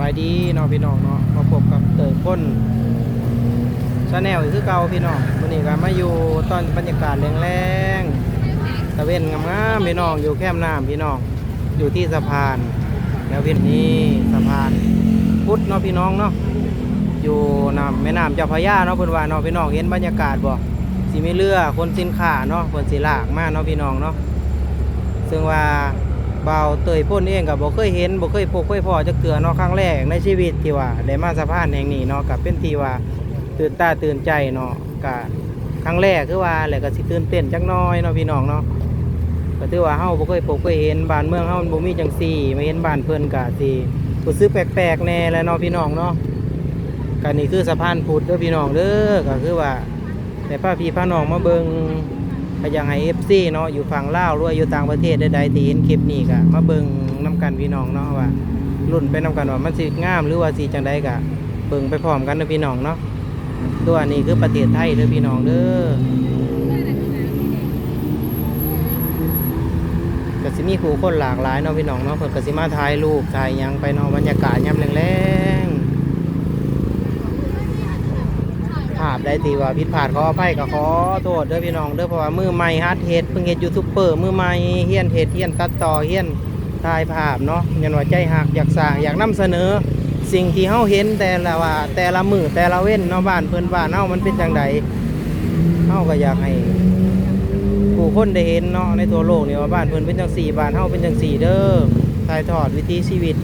บายดีเนาะพี่น้องเนาะมาพบกับเตยพ่นชาแนลคือเก่าพี่น้องวันนี้ก็มาอยู่ตอนบรรยากาศแรงๆตะเวนงามๆพี่น้องอยู่แคมน้ำพี่น้องอยู่ที่สะพาน แล้วพี่นี่สะพานพุทธเนาะพี่น้องเนาะอยู่น้ำแม่น้ำเจ้าพระยาเนาะเพิ่อนว่าเนาะพี่น้องเห็นบรรยากาศบ่สิมีเรือคนสินค้าเนาะเพิ่นสิลากมาเนาะพี่น้องเนาะซึ่งว่า บาวเตยพ่นเองกับบ่เคยเห็นบ่เคยพบเคยพอจะเกือเนาะครั้งแรกในชีวิตที่ว่าได้มาสะพานแห่งนี้เนาะกับเป็นที่ว่าตื่นตาตื่นใจเนาะกับครั้งแรกคือว่าแหละก็สิตื่นเต้นจักน้อยเนาะพี่น้องเนาะก็ถือว่าเฮาบ่เคยพบเคยเห็นบ้านเมืองเฮามันบ่มีจังซี่มาเห็นบ้านเพิ่นก็สิรู้สึกแปลกๆแน่แล้วเนาะพี่น้องเนาะก็นี่คือสะพานพุทธเด้อพี่น้องเด้อก็คือว่าแต่พาพี่พาน้องมาเบิ่ง ก็ยังให้เอฟซีเนาะอยู่ฝั่งลาวหรือว่าอยู่ต่างประเทศใดๆที่เห็นคลิปนี้ก็มาเบิ่งน้กันพี่น้องเนาะว่ารุ่นไปน้กันว่ามันสิงามหรือว่าสิจังใดก็เบิ่งไปพร้อมกันเด้อพี่น้องเนาะตัวนี้คือประเทศไทยเด้อพี่น้องเด้อกสิมีผู้คนหลากหลายเนาะพี่น้องเนาะเพิ่นกสิมาถ่ายรูปถ่ายยังไปเนาะบรรยากาศยามแรงๆ ภาพได้ตีว่าผิดพลาดขออภัยก็ขอโทษด้อพี่น้องด้อเพราะว่ามือใหม่ฮัดเฮ็ดเพิ่งเฮ็ดยูทูบเบอร์มือใหม่เฮียนเฮ็ดเฮียนตัดต่อเฮียนถ่ายภาพเนาะยันว่าใจหักอยากสร้างอยากนำเสนอ สิ่งที่เฮาเห็นแต่ละว่า แต่ละมือแต่ละเว้นเนาะบ้านเพิ่นบ้านเฮามันเป็นจังใดเฮาก็อยากให้ผู้คนได้เห็นเนาะในทั่วโลกนี่ว่าบ้านเพิ่นเป็นจังสี่บ้านเฮาเป็นจังสี่เด้อถ่ายทอดวิถีชีวิต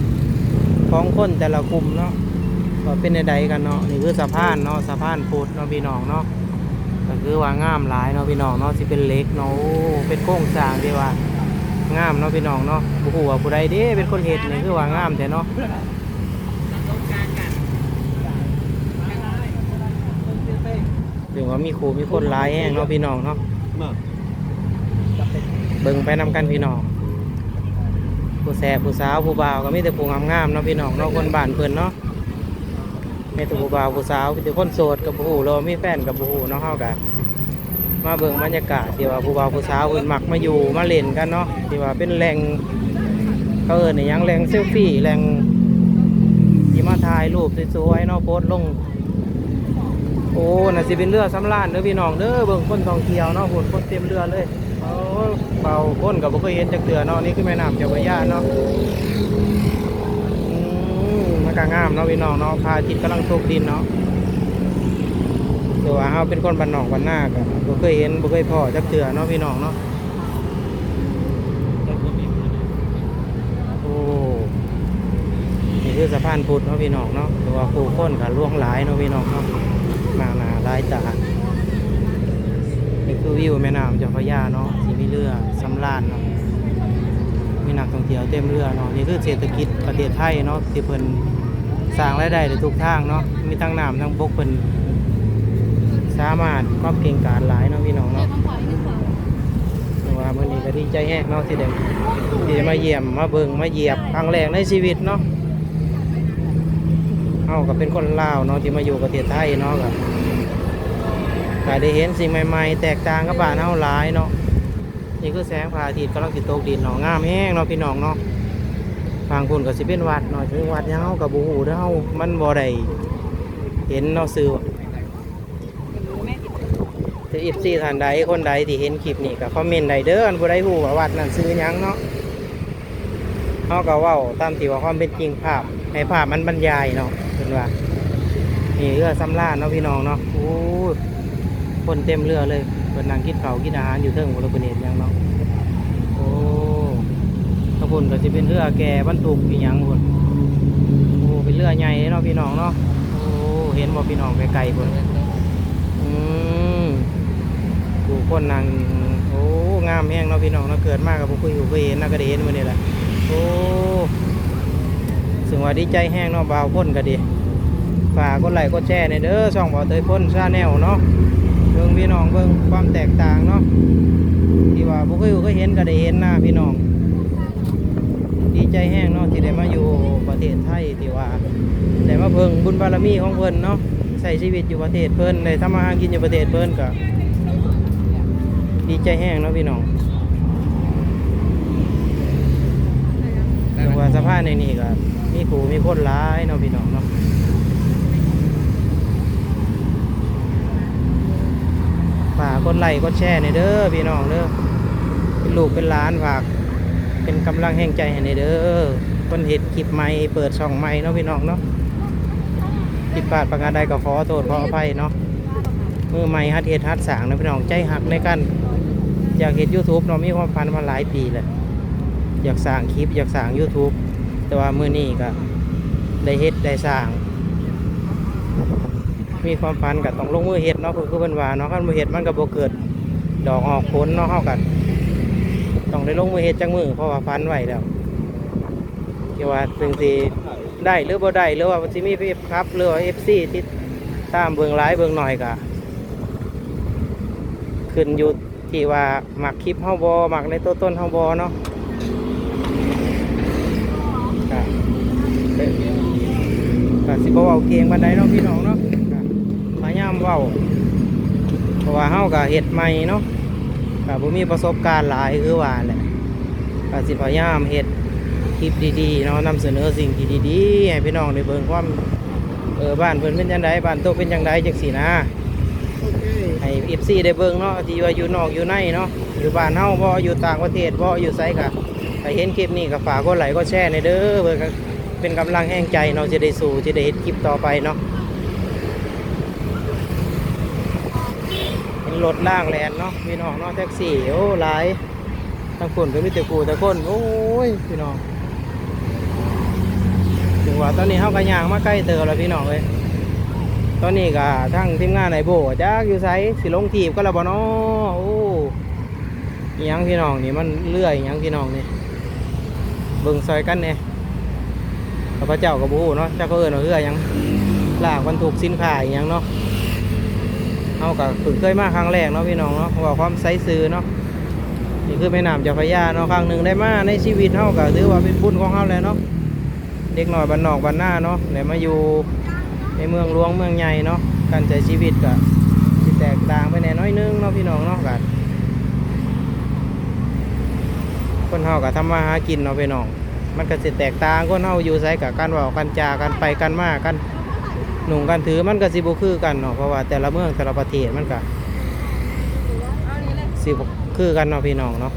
ของคนแต่ละกลุ่มเนาะ ว่าเป็นใดๆกันเนาะนี่คือสะพานเนาะสะพานพุทธเนาะพี่น้องเนาะก็คือว่างามหลายเนาะพี่น้องเนาะสิเป็นเล็กเนาะเป็นโครงสร้างที่ว่างามเนาะพี่น้องเนาะผู้ฮู้ว่าผู้ใดเด้เป็นคนเฮ็ดนี่คือว่างามแต่เนาะถึงว่ามีครูมีคนหลายแห้งเนาะพี่น้องเนาะเบิ่งไปนำกันพี่น้องผู้แสบผู้สาวผู้บ่าวก็มีแต่ผู้งามๆเนาะพี่น้องเนาะคนบ้านเพิ่นเนาะ มีแต่ผู้บ่าวผู้สาวมีแต่คนโสดกับผู้เรามีแฟนกับผู้หูเนาะเฮากันมาเบิ่งบรรยากาศที่ว่าผู้บ่าวผู้สาวเพิ่นมักมาอยู่มาเล่นกันเนาะที่ว่าเป็นแหล่งเขาเอิ้นหยังแหล่งเซลฟี่แหล่งที่มาถ่ายรูปสวยๆเนาะโพสลงโอ้น่ะสิเป็นเรือสำราญเด้อพี่น้องเด้อเบิ่งคนท่องเที่ยวเนาะโหดคนเต็มเรือเลยโอ้เบาคนก็บ่เคยเห็นจักเทื่อเนาะนี่คือแม่น้ำเจ้าพระยาเนาะ มมันก็งามเนาะพี่น้องเนาะพระอาทิตย์กำลังตกดินเนาะแต่ว่าเฮาเป็นคนบ้านนอกบ้านนาก็บ่เคยเห็นบ่เคยพ้อจักเทื่อเนาะพี่น้องเนาะโอ้นี่คือสะพานพุทธเนาะพี่น้องเนาะแต่ว่าผู้คนก็ล่วงหลายเนาะพี่น้องเนาะมาหนาหลายตานี่คือวิวแม่น้ำเจ้าพระยาเนาะที่มีเรือสำราญเนาะมีนักท่องเที่ยวเต็มเรือเนาะนี่คือเศรษฐกิจประเทศไทยเนาะที่เพิ่น สร้างรายได้ในทุกทางเนาะมีทั้งน้ำทั้งบกเพิ่นสามารถครอบเก่งการหลายเนาะพี่น้องเนาะว่ามื้อนี้ก็ดีใจแฮกเนาะที่ได้ที่มาเยี่ยมมาเบิ่งมาเหยียบครั้งแรกในชีวิตเนาะเฮาก็เป็นคนลาวเนาะที่มาอยู่ประเทศไทยเนาะก็ก็ได้เห็นสิ่งใหม่ ๆ แตกต่างกับบ้านเฮาหลายเนาะนี่คือแสงพระอาทิตย์กำลังติดตกดินเนาะงามแห้งเนาะพี่น้องเนาะ ทางคุณก็สิเป็นวัดเนาะเป็นวัดยังเฮากับบูฮูเด้อเฮามันบ่ได้เห็นเนาะสื่อถ้า FC ท่านใดคนใดที่เห็นคลิปนี้ก็คอมเมนต์ได้เด้อนผู้ใดฮู้ว่าวัดนั้นชื่อยังเนาะเฮาก็เว้าตามที่ว่าความเป็นจริงภาพให้ภาพมันบรรยายเนาะเพิ่นว่านี่เรือสำราญเนาะพี่น้องเนาะโอ้คนเต็มเรือเลยเพิ่นนั่งกินข้ากินอาหารอยู่เทิงบ่รู้เพิ่นเฮ็ดหยังเนาะโอ้ ขางบวนก็จะเป็นเรือแก่บรรทุกอีหยังพุ่นโอ้เป็นเรือใหญ่เนาะพี่น้องเนาะโอ้เห็นบ่พี่น้องไกลๆพุ่นอืมดูคนนั่งโอ้งามแห้งเนาะพี่น้องเนาะเกิดมากกับผู้คุยผู้เคยเห็นน่าก็ด้เห็นมื้อนี้แหละโอ้สึงว่าดีใจแห้งเนาะบ่าวพ้นก็ดีฝากกดไลค์กดแชร์ในอยเด้อช่องบ่าวเตยพ้นชาแนลเนาะเบิ่งพี่น้องเบิ่งความแตกต่างเนาะที่ว่าบุเคยอยู่ก็เห็นก็ได้เห็นหน้าพี่น้อง ใจแห้งเนาะที่ได้มาอยู่ประเทศไทยที่ว่าได้มาเพิ่งบุญบารมีของเพิ่นเนาะใส่ชีวิตอยู่ประเทศเพิ่นได้ทำมาหากินอยู่ประเทศเพิ่นก็ดีใจแห้งเนาะพี่น้องแต่ว่าว่าพในนี่ก็มีผู้มีคนร้ายเนาะพี่น้องเนาะฝากกดไลค์กดแชร์ในเด้อพี่น้องเด้อเป็นลูกเป็นหลานฝาก เป็นกำลังแห่งใจให้ในอยเด้อคนเห็ดคลิปใหม่เปิดช่องใหม่เนาะพี่น้องเนาะผิดพลาดประการใดก็ขอโทษขออภัยเนาะมือใหม่ฮัดเฮ็ดฮัดสางนะพี่น้องใจหักในกันอยากเห็น YouTube เนาะมีความฝันมาหลายปีแล้วอยากสร้างคลิปอยากสร้าง YouTube แต่ว่ามือนี้ก็ได้เฮ็ดได้สร้าง มีความฝันก็ต้องลงมือเฮ็ดเนาะคือคือเพิ่นว่าเนาะคันบ่เฮ็ดมันก็บ่เกิด ดอกออกผลเนาะเฮากัน ต้องได้ลงมือเฮ็ดจังมือเพราะว่าฝันไหวแล้วที่ว่าถึงสิได้หรือบ่ได้หรือว่าสิมี FF ครับหรือว่า FC ที่ตามเบิ่งหลายเบิ่งหน่อยก็ขึ้นอยู่ที่ว่าหมักคลิปเฮาบ่มักในตัวต้นเฮาบ่เนาะก็สิบ่เว้าเก่งปานใดเนาะพี่น้องเนาะก็พยายามเว้าเพราะว่าเฮาก็เฮ็ดใหม่เนาะ ก็บ่มีประสบการณ์หลายคือว่าแหละก็สิพยายามเฮ็ดคลิปดีๆเนาะนำเสนอสิ่งที่ดีๆให้พี่น้องได้เบิ่งความเออบ้านเพิ่นเป็นจังไดบ้านโตเป็นจังไดจังซี่นะให้ FC ได้เบิ่งเนาะที่ว่าอยู่นอกอยู่ในเนาะอยู่บ้านเฮาบ่อยู่ต่างประเทศบ่อยู่ไสก็ใครเห็นคลิปนี้ก็ฝากกดไลค์กดแชร์ในอยเด้อเพื่อเป็นกำลังแห่งใจเนาะจะได้สู่จะได้เห็นคลิปต่อไปเนาะเป็น รถล่างแลนเนาะพี่น้องเนาะแท็กซี่โอ้หลายทั้งคนก็มีแต่กูแต่คนโอ้ยพี่น้องถึงว่าตอนนี้เฮากระยางมาใกล้เติมแล้วพี่น้องเลยตอนนี้ก็ทั้งทีมงานไหนโบจักอยู่ไซสิลงทีบก็แล้วบ่เนาะโอ้ยังพี่น้องนี่มันเลื่อยยังพี่น้องนี่เบิ่งซอยกันเนี่ยข้าพเจ้ากับบูเนาะเจ้าก็เอิญเอาเรือยังลากบรรทุกสินค้าอหยังเนาะ เอากับฝึกเคยมาครั้งแรกเนาะพี่น้องเนาะว่าความใสซื่อเนาะนี่คือแม่น้ำเจ้าพระยาเนาะครั้งหนึ่งได้มาในชีวิตเฮาก็ถือว่าเป็นบุญของเฮาแล้วเนาะเด็กหน้อยบ้านนอกบ้านหน้าเนาะได้มาอยู่ในเมืองหลวงเมืองใหญ่เนาะการใช้ชีวิตก็สิแตกต่างไปแน่น้อยนึงเนาะพี่น้องเนาะกันคนเฮาก็ทำมาหากินเนาะพี่น้องมันก็สิแตกต่างคนเฮาอยู่ไสกับการว้ากันจากันไปกันมากัน หนุ่งกันถือมันก็สิบคือกันเนาะเพราะว่าแต่ละเมืองแต่ละประเทศมันก็สิบคือกันเนาะพี่น้องเนาะ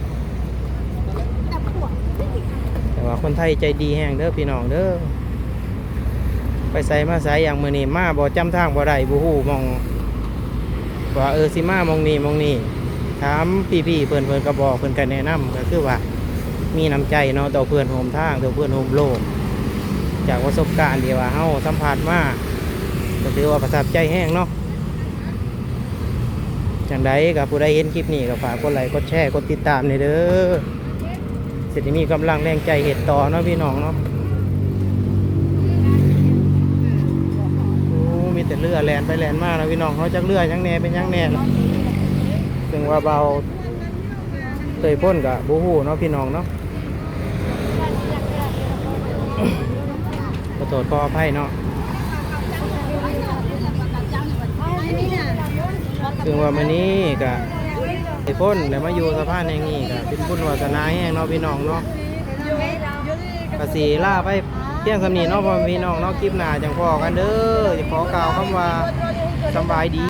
แต่ว่าคนไทยใจดีแฮงเด้อพี่น้องเด้อไปใส่มาใส่อย่างมือนี้มาบ่จำทางบ่ได้บ่ฮู้หมองว่าเออสิมามองนี้มองนี้ถามพี่ๆเพื่อนเพื่อนก็บอกเพื่อนก็แนะนำก็คือว่า มีน้ำใจเนาะต่อเพื่อนโฮมทางต่อเพื่อนโฮมโลกจากประสบการณ์ที่ว่าเฮาสัมผัสมา ก็ถือว่าประทับใจแห้งเนาะจังใดกับผู้ใดเห็นคลิปนี้ก็ฝากกดไลค์กดแชร์กดติดตามในอยเด้อเสิได้มีกำลังแรงใจเห็ดต่อเนาะพี่น้องเนาะโอ้มีแต่เรือแลนไปแลนมาแล้วพี่น้องเขาจักเรือยังแน่เป็นยังแน่เนาะซึ่งว่าเบาเตยพ่นกับบูฮูเนาะพี่น้องเนาะขอโทษขออภัยเนาะ ซึ่งว่ามื้อนี้ก็ไอ้พ้นแล้วมาอยู่สะพานแห่งนี้ก็เป็นบุญวาสนาแห่งเนาะพี่น้องเนาะก็สีล่าไปเพียงสำนีเนาะพ่อพี่น้องเนาะคลิปหน้าจังพอกันเด้อจะขอกล่าวคำว่าสำบายดี